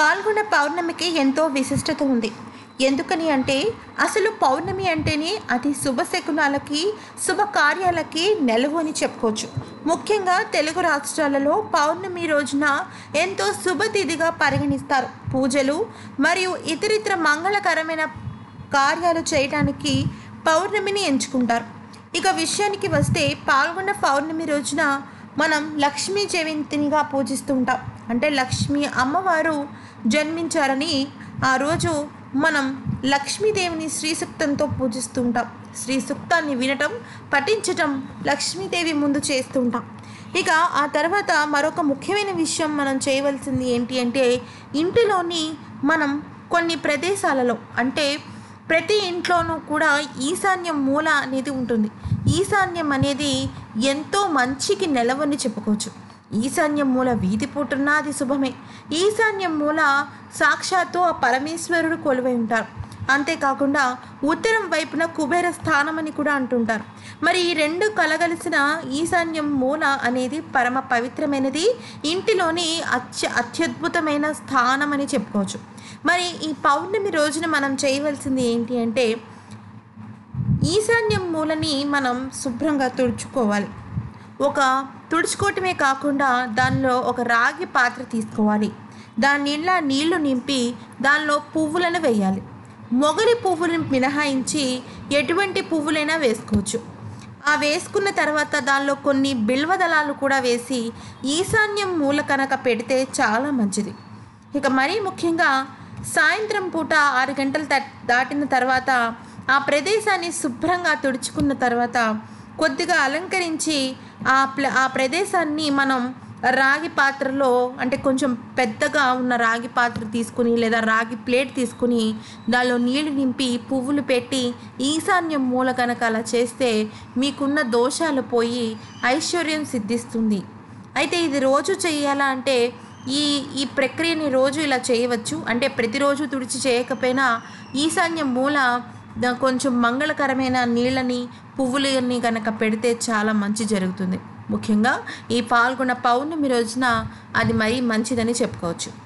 పాల్గొన్న పౌర్ణమికి ఎంతో విశిష్టత ఉంది. ఎందుకని అంటే అసలు పౌర్ణమి అంటేనే అది శుభశకునాలకి శుభకార్యాలకి నెలవు అని చెప్పుకోవచ్చు. ముఖ్యంగా తెలుగు రాష్ట్రాలలో పౌర్ణమి రోజున ఎంతో శుభతిథిగా పరిగణిస్తారు. పూజలు మరియు ఇతరితర మంగళకరమైన కార్యాలు చేయడానికి పౌర్ణమిని ఎంచుకుంటారు. ఇక విషయానికి వస్తే పాల్గొన్న పౌర్ణమి రోజున మనం లక్ష్మీ జయంతినిగా పూజిస్తూ ఉంటాం అంటే లక్ష్మీ అమ్మవారు జన్మించారని ఆ రోజు మనం లక్ష్మీదేవిని శ్రీసూక్తంతో పూజిస్తూ ఉంటాం సూక్తాన్ని వినటం పఠించటం లక్ష్మీదేవి ముందు చేస్తూ ఉంటాం ఇక ఆ తర్వాత మరొక ముఖ్యమైన విషయం మనం చేయవలసింది ఏంటి అంటే ఇంటిలోని మనం కొన్ని ప్రదేశాలలో అంటే ప్రతి ఇంట్లోనూ కూడా ఈశాన్య మూల అనేది ఉంటుంది. ఈశాన్యం అనేది ఎంతో మంచికి నెలవని చెప్పుకోవచ్చు. ఈశాన్యం మూల వీధి పుట్టున్నా అది శుభమే. ఈశాన్యం మూల సాక్షాత్తు ఆ పరమేశ్వరుడు కొలువై ఉంటారు. అంతేకాకుండా ఉత్తరం వైపున కుబేర స్థానం అని కూడా అంటుంటారు. మరి ఈ రెండు కలగలిసిన ఈశాన్యం మూల అనేది పరమ పవిత్రమైనది ఇంటిలోని అత్య అత్యద్భుతమైన స్థానం అని చెప్పుకోవచ్చు. మరి ఈ పౌర్ణమి రోజున మనం చేయవలసింది ఏంటి అంటే ఈశాన్యం మూలని మనం శుభ్రంగా తుడుచుకోవాలి. ఒక తుడుచుకోవటమే కాకుండా దానిలో ఒక రాగి పాత్ర తీసుకోవాలి. దాని నిండా నీళ్ళు నింపి దానిలో పువ్వులను వేయాలి. మొగలి పువ్వులను మినహాయించి ఎటువంటి పువ్వులైనా వేసుకోవచ్చు. ఆ వేసుకున్న తర్వాత దానిలో కొన్ని బిల్వదళాలు కూడా వేసి ఈశాన్యం మూల కనుక పెడితే చాలా మంచిది. ఇక మరీ ముఖ్యంగా సాయంత్రం పూట ఆరు గంటలు దాటిన తర్వాత ఆ ప్రదేశాన్ని శుభ్రంగా తుడుచుకున్న తర్వాత కొద్దిగా అలంకరించి ఆ ప్ల ఆ ప్రదేశాన్ని మనం రాగి పాత్రలో అంటే కొంచెం పెద్దగా ఉన్న రాగి పాత్ర తీసుకుని లేదా రాగి ప్లేట్ తీసుకుని దానిలో నీళ్ళు నింపి పువ్వులు పెట్టి ఈశాన్యం మూల కనుక అలా చేస్తే మీకున్న దోషాలు పోయి ఐశ్వర్యం సిద్ధిస్తుంది. అయితే ఇది రోజు చేయాలా అంటే ఈ ఈ ప్రక్రియని రోజు ఇలా చేయవచ్చు. అంటే ప్రతిరోజు తుడిచి చేయకపోయినా ఈశాన్య మూల కొంచెం మంగళకరమైన నీళ్ళని పువ్వులని కనుక పెడితే చాలా మంచి జరుగుతుంది. ముఖ్యంగా ఈ పాల్గొన్న పౌర్ణమి రోజున అది మరీ మంచిదని చెప్పుకోవచ్చు.